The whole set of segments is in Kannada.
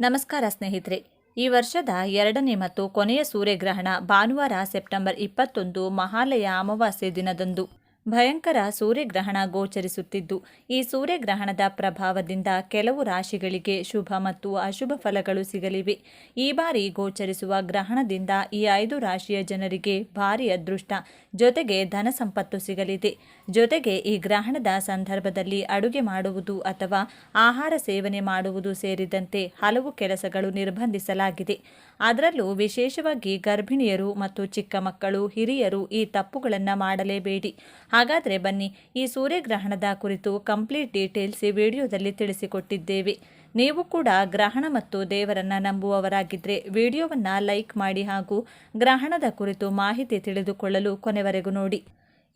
ನಮಸ್ಕಾರ ಸ್ನೇಹಿತರೆ. ಈ ವರ್ಷದ ಎರಡನೇ ಮತ್ತು ಕೊನೆಯ ಸೂರ್ಯಗ್ರಹಣ ಭಾನುವಾರ ಸೆಪ್ಟೆಂಬರ್ ಇಪ್ಪತ್ತೊಂದು ಮಹಾಲಯ ಅಮಾವಾಸ್ಯೆ ದಿನದಂದು. ಭಯಂಕರ ಸೂರ್ಯಗ್ರಹಣ ಗೋಚರಿಸುತ್ತಿದ್ದು, ಈ ಸೂರ್ಯಗ್ರಹಣದ ಪ್ರಭಾವದಿಂದ ಕೆಲವು ರಾಶಿಗಳಿಗೆ ಶುಭ ಮತ್ತು ಅಶುಭ ಫಲಗಳು ಸಿಗಲಿವೆ. ಈ ಬಾರಿ ಗೋಚರಿಸುವ ಗ್ರಹಣದಿಂದ ಈ ಐದು ರಾಶಿಯ ಜನರಿಗೆ ಭಾರಿ ಅದೃಷ್ಟ. ಜೊತೆಗೆ ಧನ ಸಂಪತ್ತು ಸಿಗಲಿದೆ. ಜೊತೆಗೆ ಈ ಗ್ರಹಣದ ಸಂದರ್ಭದಲ್ಲಿ ಅಡುಗೆ ಮಾಡುವುದು ಅಥವಾ ಆಹಾರ ಸೇವನೆ ಮಾಡುವುದು ಸೇರಿದಂತೆ ಹಲವು ಕೆಲಸಗಳು ನಿರ್ಬಂಧಿಸಲಾಗಿದೆ. ಅದರಲ್ಲೂ ವಿಶೇಷವಾಗಿ ಗರ್ಭಿಣಿಯರು ಮತ್ತು ಚಿಕ್ಕ ಮಕ್ಕಳು, ಹಿರಿಯರು ಈ ತಪ್ಪುಗಳನ್ನು ಮಾಡಲೇಬೇಡಿ. ಹಾಗಾದರೆ ಬನ್ನಿ ಈ ಸೂರ್ಯಗ್ರಹಣದ ಕುರಿತು ಕಂಪ್ಲೀಟ್ ಡೀಟೇಲ್ಸ್ ಈ ವಿಡಿಯೋದಲ್ಲಿ ತಿಳಿಸಿಕೊಟ್ಟಿದ್ದೇವೆ. ನೀವು ಕೂಡ ಗ್ರಹಣ ಮತ್ತು ದೇವರನ್ನ ನಂಬುವವರಾಗಿದ್ದರೆ ವಿಡಿಯೋವನ್ನು ಲೈಕ್ ಮಾಡಿ ಹಾಗೂ ಗ್ರಹಣದ ಕುರಿತು ಮಾಹಿತಿ ತಿಳಿದುಕೊಳ್ಳಲು ಕೊನೆವರೆಗೂ ನೋಡಿ.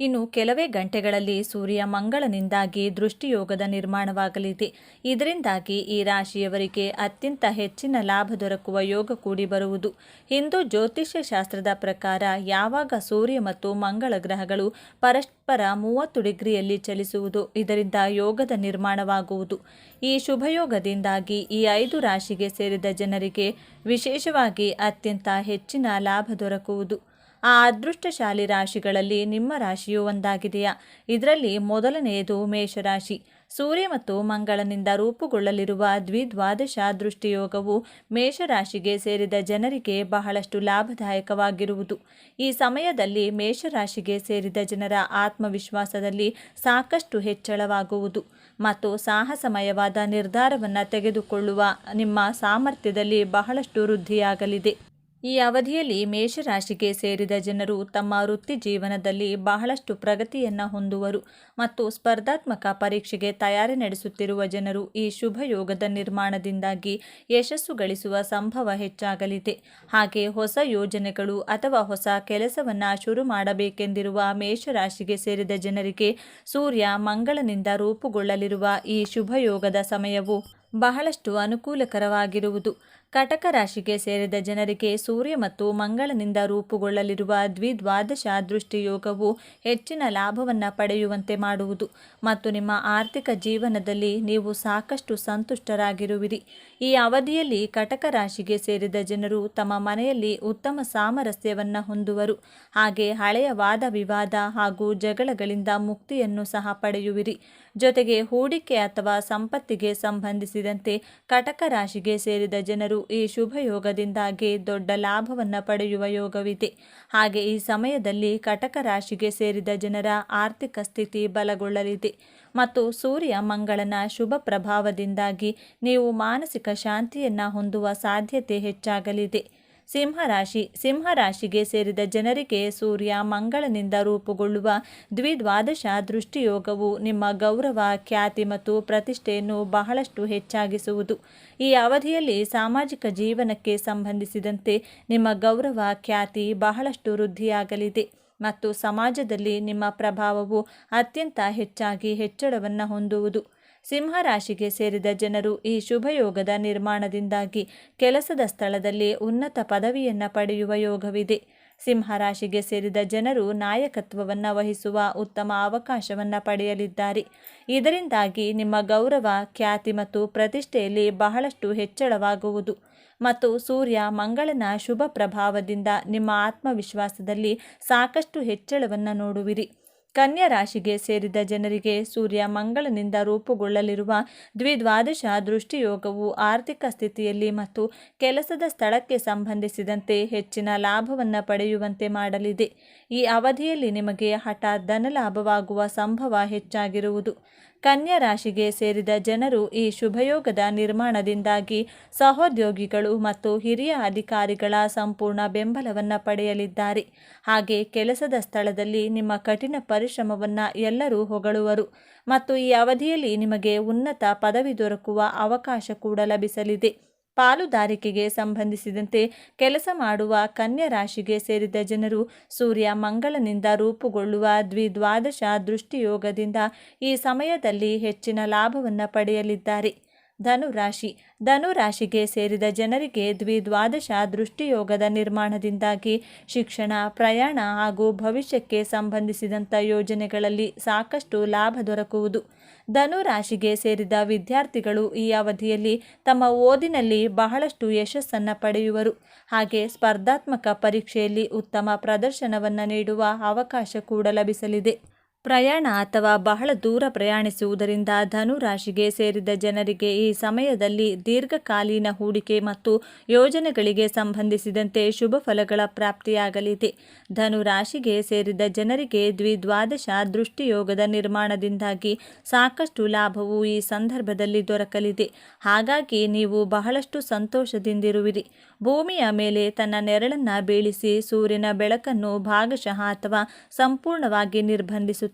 ಇನ್ನು ಕೆಲವೇ ಗಂಟೆಗಳಲ್ಲಿ ಸೂರ್ಯ ಮಂಗಳನಿಂದಾಗಿ ದೃಷ್ಟಿಯೋಗದ ನಿರ್ಮಾಣವಾಗಲಿದೆ. ಇದರಿಂದಾಗಿ ಈ ರಾಶಿಯವರಿಗೆ ಅತ್ಯಂತ ಹೆಚ್ಚಿನ ಲಾಭ ದೊರಕುವ ಯೋಗ ಕೂಡಿ ಬರುವುದು. ಹಿಂದೂ ಜ್ಯೋತಿಷ್ಯ ಶಾಸ್ತ್ರದ ಪ್ರಕಾರ ಯಾವಾಗ ಸೂರ್ಯ ಮತ್ತು ಮಂಗಳ ಗ್ರಹಗಳು ಪರಸ್ಪರ ಮೂವತ್ತು ಡಿಗ್ರಿಯಲ್ಲಿ ಚಲಿಸುವುದು, ಇದರಿಂದ ಯೋಗದ ನಿರ್ಮಾಣವಾಗುವುದು. ಈ ಶುಭಯೋಗದಿಂದಾಗಿ ಈ ಐದು ರಾಶಿಗೆ ಸೇರಿದ ಜನರಿಗೆ ವಿಶೇಷವಾಗಿ ಅತ್ಯಂತ ಹೆಚ್ಚಿನ ಲಾಭ ದೊರಕುವುದು. ಆ ಅದೃಷ್ಟಶಾಲಿ ರಾಶಿಗಳಲ್ಲಿ ನಿಮ್ಮ ರಾಶಿಯೂ ಒಂದಾಗಿದೆಯಾ? ಇದರಲ್ಲಿ ಮೊದಲನೆಯದು ಮೇಷರಾಶಿ. ಸೂರ್ಯ ಮತ್ತು ಮಂಗಳನಿಂದ ರೂಪುಗೊಳ್ಳಲಿರುವ ದ್ವಿದ್ವಾದಶ ದೃಷ್ಟಿಯೋಗವು ಮೇಷರಾಶಿಗೆ ಸೇರಿದ ಜನರಿಗೆ ಬಹಳಷ್ಟು ಲಾಭದಾಯಕವಾಗಿರುವುದು. ಈ ಸಮಯದಲ್ಲಿ ಮೇಷರಾಶಿಗೆ ಸೇರಿದ ಜನರ ಆತ್ಮವಿಶ್ವಾಸದಲ್ಲಿ ಸಾಕಷ್ಟು ಹೆಚ್ಚಳವಾಗುವುದು ಮತ್ತು ಸಾಹಸಮಯವಾದ ನಿರ್ಧಾರವನ್ನು ತೆಗೆದುಕೊಳ್ಳುವ ನಿಮ್ಮ ಸಾಮರ್ಥ್ಯದಲ್ಲಿ ಬಹಳಷ್ಟು ವೃದ್ಧಿಯಾಗಲಿದೆ. ಈ ಅವಧಿಯಲ್ಲಿ ಮೇಷರಾಶಿಗೆ ಸೇರಿದ ಜನರು ತಮ್ಮ ವೃತ್ತಿ ಜೀವನದಲ್ಲಿ ಬಹಳಷ್ಟು ಪ್ರಗತಿಯನ್ನು ಹೊಂದುವರು ಮತ್ತು ಸ್ಪರ್ಧಾತ್ಮಕ ಪರೀಕ್ಷೆಗೆ ತಯಾರಿ ನಡೆಸುತ್ತಿರುವ ಜನರು ಈ ಶುಭ ಯೋಗದ ನಿರ್ಮಾಣದಿಂದಾಗಿ ಯಶಸ್ಸು ಗಳಿಸುವ ಸಂಭವ ಹೆಚ್ಚಾಗಲಿದೆ. ಹಾಗೆ ಹೊಸ ಯೋಜನೆಗಳು ಅಥವಾ ಹೊಸ ಕೆಲಸವನ್ನು ಶುರು ಮಾಡಬೇಕೆಂದಿರುವ ಮೇಷರಾಶಿಗೆ ಸೇರಿದ ಜನರಿಗೆ ಸೂರ್ಯ ಮಂಗಳನಿಂದ ರೂಪುಗೊಳ್ಳಲಿರುವ ಈ ಶುಭ ಯೋಗದ ಸಮಯವು ಬಹಳಷ್ಟು ಅನುಕೂಲಕರವಾಗಿರುವುದು. ಕಟಕ ರಾಶಿಗೆ ಸೇರಿದ ಜನರಿಗೆ ಸೂರ್ಯ ಮತ್ತು ಮಂಗಳನಿಂದ ರೂಪುಗೊಳ್ಳಲಿರುವ ದ್ವಿದ್ವಾದಶ ದೃಷ್ಟಿಯೋಗವು ಹೆಚ್ಚಿನ ಲಾಭವನ್ನು ಪಡೆಯುವಂತೆ ಮಾಡುವುದು. ಮತ್ತು ನಿಮ್ಮ ಆರ್ಥಿಕ ಜೀವನದಲ್ಲಿ ನೀವು ಸಾಕಷ್ಟು ಸಂತುಷ್ಟರಾಗಿರುವಿರಿ. ಈ ಅವಧಿಯಲ್ಲಿ ಕಟಕ ರಾಶಿಗೆ ಸೇರಿದ ಜನರು ತಮ್ಮ ಮನೆಯಲ್ಲಿ ಉತ್ತಮ ಸಾಮರಸ್ಯವನ್ನು ಹೊಂದುವರು. ಹಾಗೆ ಹಳೆಯ ವಾದ ವಿವಾದ ಹಾಗೂ ಜಗಳಗಳಿಂದ ಮುಕ್ತಿಯನ್ನು ಸಹ ಪಡೆಯುವಿರಿ. ಜೊತೆಗೆ ಹೂಡಿಕೆ ಅಥವಾ ಸಂಪತ್ತಿಗೆ ಸಂಬಂಧಿಸಿದಂತೆ ಕಟಕ ರಾಶಿಗೆ ಸೇರಿದ ಜನರು ಈ ಶುಭ ಯೋಗದಿಂದಾಗಿ ದೊಡ್ಡ ಲಾಭವನ್ನು ಪಡೆಯುವ ಯೋಗವಿದೆ. ಹಾಗೆ ಈ ಸಮಯದಲ್ಲಿ ಕಟಕ ರಾಶಿಗೆ ಸೇರಿದ ಜನರ ಆರ್ಥಿಕ ಸ್ಥಿತಿ ಬಲಗೊಳ್ಳಲಿದೆ. ಮತ್ತು ಸೂರ್ಯ ಮಂಗಳನ ಶುಭ ಪ್ರಭಾವದಿಂದಾಗಿ ನೀವು ಮಾನಸಿಕ ಶಾಂತಿಯನ್ನು ಹೊಂದುವ ಸಾಧ್ಯತೆ ಹೆಚ್ಚಾಗಲಿದೆ. ಸಿಂಹರಾಶಿ, ಸಿಂಹರಾಶಿಗೆ ಸೇರಿದ ಜನರಿಗೆ ಸೂರ್ಯ ಮಂಗಳನಿಂದ ರೂಪುಗೊಳ್ಳುವ ದ್ವಿದ್ವಾದಶ ದೃಷ್ಟಿಯೋಗವು ನಿಮ್ಮ ಗೌರವ, ಖ್ಯಾತಿ ಮತ್ತು ಪ್ರತಿಷ್ಠೆಯನ್ನು ಬಹಳಷ್ಟು ಹೆಚ್ಚಾಗಿಸುವುದು. ಈ ಅವಧಿಯಲ್ಲಿ ಸಾಮಾಜಿಕ ಜೀವನಕ್ಕೆ ಸಂಬಂಧಿಸಿದಂತೆ ನಿಮ್ಮ ಗೌರವ, ಖ್ಯಾತಿ ಬಹಳಷ್ಟು ವೃದ್ಧಿಯಾಗಲಿದೆ ಮತ್ತು ಸಮಾಜದಲ್ಲಿ ನಿಮ್ಮ ಪ್ರಭಾವವು ಅತ್ಯಂತ ಹೆಚ್ಚಾಗಿ ಹೆಚ್ಚಳವನ್ನು ಹೊಂದುವುದು. ಸಿಂಹರಾಶಿಗೆ ಸೇರಿದ ಜನರು ಈ ಶುಭಯೋಗದ ನಿರ್ಮಾಣದಿಂದಾಗಿ ಕೆಲಸದ ಸ್ಥಳದಲ್ಲಿ ಉನ್ನತ ಪದವಿಯನ್ನು ಪಡೆಯುವ ಯೋಗವಿದೆ. ಸಿಂಹರಾಶಿಗೆ ಸೇರಿದ ಜನರು ನಾಯಕತ್ವವನ್ನು ವಹಿಸುವ ಉತ್ತಮ ಅವಕಾಶವನ್ನು ಪಡೆಯಲಿದ್ದಾರೆ. ಇದರಿಂದಾಗಿ ನಿಮ್ಮ ಗೌರವ, ಖ್ಯಾತಿ ಮತ್ತು ಪ್ರತಿಷ್ಠೆಯಲ್ಲಿ ಬಹಳಷ್ಟು ಹೆಚ್ಚಳವಾಗುವುದು. ಮತ್ತು ಸೂರ್ಯ ಮಂಗಳನ ಶುಭ ಪ್ರಭಾವದಿಂದ ನಿಮ್ಮ ಆತ್ಮವಿಶ್ವಾಸದಲ್ಲಿ ಸಾಕಷ್ಟು ಹೆಚ್ಚಳವನ್ನು ನೋಡುವಿರಿ. ಕನ್ಯಾ ರಾಶಿಗೆ ಸೇರಿದ ಜನರಿಗೆ ಸೂರ್ಯ ಮಂಗಳನಿಂದ ರೂಪುಗೊಳ್ಳಲಿರುವ ದ್ವಿದ್ವಾದಶ ದೃಷ್ಟಿಯೋಗವು ಆರ್ಥಿಕ ಸ್ಥಿತಿಯಲ್ಲಿ ಮತ್ತು ಕೆಲಸದ ಸ್ಥಳಕ್ಕೆ ಸಂಬಂಧಿಸಿದಂತೆ ಹೆಚ್ಚಿನ ಲಾಭವನ್ನು ಪಡೆಯುವಂತೆ ಮಾಡಲಿದೆ. ಈ ಅವಧಿಯಲ್ಲಿ ನಿಮಗೆ ಹಠಾತ್ ಧನಲಾಭವಾಗುವ ಸಂಭವ ಹೆಚ್ಚಾಗಿರುವುದು. ಕನ್ಯಾ ರಾಶಿಗೆ ಸೇರಿದ ಜನರು ಈ ಶುಭಯೋಗದ ನಿರ್ಮಾಣದಿಂದಾಗಿ ಸಹೋದ್ಯೋಗಿಗಳು ಮತ್ತು ಹಿರಿಯ ಅಧಿಕಾರಿಗಳ ಸಂಪೂರ್ಣ ಬೆಂಬಲವನ್ನು ಪಡೆಯಲಿದ್ದಾರೆ. ಹಾಗೆ ಕೆಲಸದ ಸ್ಥಳದಲ್ಲಿ ನಿಮ್ಮ ಕಠಿಣ ಪರಿಶ್ರಮವನ್ನು ಎಲ್ಲರೂ ಹೊಗಳುವರು ಮತ್ತು ಈ ಅವಧಿಯಲ್ಲಿ ನಿಮಗೆ ಉನ್ನತ ಪದವಿ ದೊರಕುವ ಅವಕಾಶ ಕೂಡ ಲಭಿಸಲಿದೆ. ಪಾಲುದಾರಿಕೆಗೆ ಸಂಬಂಧಿಸಿದಂತೆ ಕೆಲಸ ಮಾಡುವ ಕನ್ಯಾ ರಾಶಿಗೆ ಸೇರಿದ ಜನರು ಸೂರ್ಯ ಮಂಗಳನಿಂದ ರೂಪುಗೊಳ್ಳುವ ದ್ವಿದ್ವಾದಶ ದೃಷ್ಟಿಯೋಗದಿಂದ ಈ ಸಮಯದಲ್ಲಿ ಹೆಚ್ಚಿನ ಲಾಭವನ್ನು ಪಡೆಯಲಿದ್ದಾರೆ. ಧನುರಾಶಿ. ಧನುರಾಶಿಗೆ ಸೇರಿದ ಜನರಿಗೆ ದ್ವಿದ್ವಾದಶ ದೃಷ್ಟಿಯೋಗದ ನಿರ್ಮಾಣದಿಂದಾಗಿ ಶಿಕ್ಷಣ, ಪ್ರಯಾಣ ಹಾಗೂ ಭವಿಷ್ಯಕ್ಕೆ ಸಂಬಂಧಿಸಿದಂಥ ಯೋಜನೆಗಳಲ್ಲಿ ಸಾಕಷ್ಟು ಲಾಭ ದೊರಕುವುದು. ಧನು ರಾಶಿಗೆ ಸೇರಿದ ವಿದ್ಯಾರ್ಥಿಗಳು ಈ ಅವಧಿಯಲ್ಲಿ ತಮ್ಮ ಓದಿನಲ್ಲಿ ಬಹಳಷ್ಟು ಯಶಸ್ಸನ್ನು ಪಡೆಯುವರು. ಹಾಗೆ ಸ್ಪರ್ಧಾತ್ಮಕ ಪರೀಕ್ಷೆಯಲ್ಲಿ ಉತ್ತಮ ಪ್ರದರ್ಶನವನ್ನು ನೀಡುವ ಅವಕಾಶ ಕೂಡ ಲಭಿಸಲಿದೆ. ಪ್ರಯಾಣ ಅಥವಾ ಬಹಳ ದೂರ ಪ್ರಯಾಣಿಸುವುದರಿಂದ ಧನು ರಾಶಿಗೆ ಸೇರಿದ ಜನರಿಗೆ ಈ ಸಮಯದಲ್ಲಿ ದೀರ್ಘಕಾಲೀನ ಹೂಡಿಕೆ ಮತ್ತು ಯೋಜನೆಗಳಿಗೆ ಸಂಬಂಧಿಸಿದಂತೆ ಶುಭ ಫಲಗಳ ಪ್ರಾಪ್ತಿಯಾಗಲಿದೆ. ಧನು ರಾಶಿಗೆ ಸೇರಿದ ಜನರಿಗೆ ದ್ವಿದ್ವಾದಶ ದೃಷ್ಟಿಯೋಗದ ನಿರ್ಮಾಣದಿಂದಾಗಿ ಸಾಕಷ್ಟು ಲಾಭವು ಈ ಸಂದರ್ಭದಲ್ಲಿ ದೊರಕಲಿದೆ. ಹಾಗಾಗಿ ನೀವು ಬಹಳಷ್ಟು ಸಂತೋಷದಿಂದಿರುವಿರಿ. ಭೂಮಿಯ ಮೇಲೆ ತನ್ನ ನೆರಳನ್ನು ಬೀಳಿಸಿ ಸೂರ್ಯನ ಬೆಳಕನ್ನು ಭಾಗಶಃ ಅಥವಾ ಸಂಪೂರ್ಣವಾಗಿ ನಿರ್ಬಂಧಿಸುತ್ತದೆ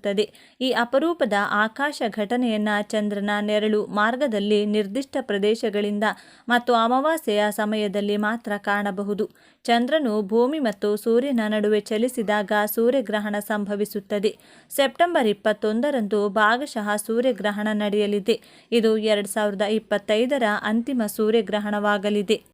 ಈ ಅಪರೂಪದ ಆಕಾಶ ಘಟನೆಯನ್ನು ಚಂದ್ರನ ನೆರಳು ಮಾರ್ಗದಲ್ಲಿ ನಿರ್ದಿಷ್ಟ ಪ್ರದೇಶಗಳಿಂದ ಮತ್ತು ಅಮಾವಾಸ್ಯೆಯ ಸಮಯದಲ್ಲಿ ಮಾತ್ರ ಕಾಣಬಹುದು. ಚಂದ್ರನು ಭೂಮಿ ಮತ್ತು ಸೂರ್ಯನ ನಡುವೆ ಚಲಿಸಿದಾಗ ಸೂರ್ಯಗ್ರಹಣ ಸಂಭವಿಸುತ್ತದೆ. ಸೆಪ್ಟೆಂಬರ್ ಇಪ್ಪತ್ತೊಂದರಂದು ಭಾಗಶಃ ಸೂರ್ಯಗ್ರಹಣ ನಡೆಯಲಿದೆ. ಇದು ಎರಡು ಸಾವಿರದ ಇಪ್ಪತ್ತೈದರ ಅಂತಿಮ ಸೂರ್ಯಗ್ರಹಣವಾಗಲಿದೆ.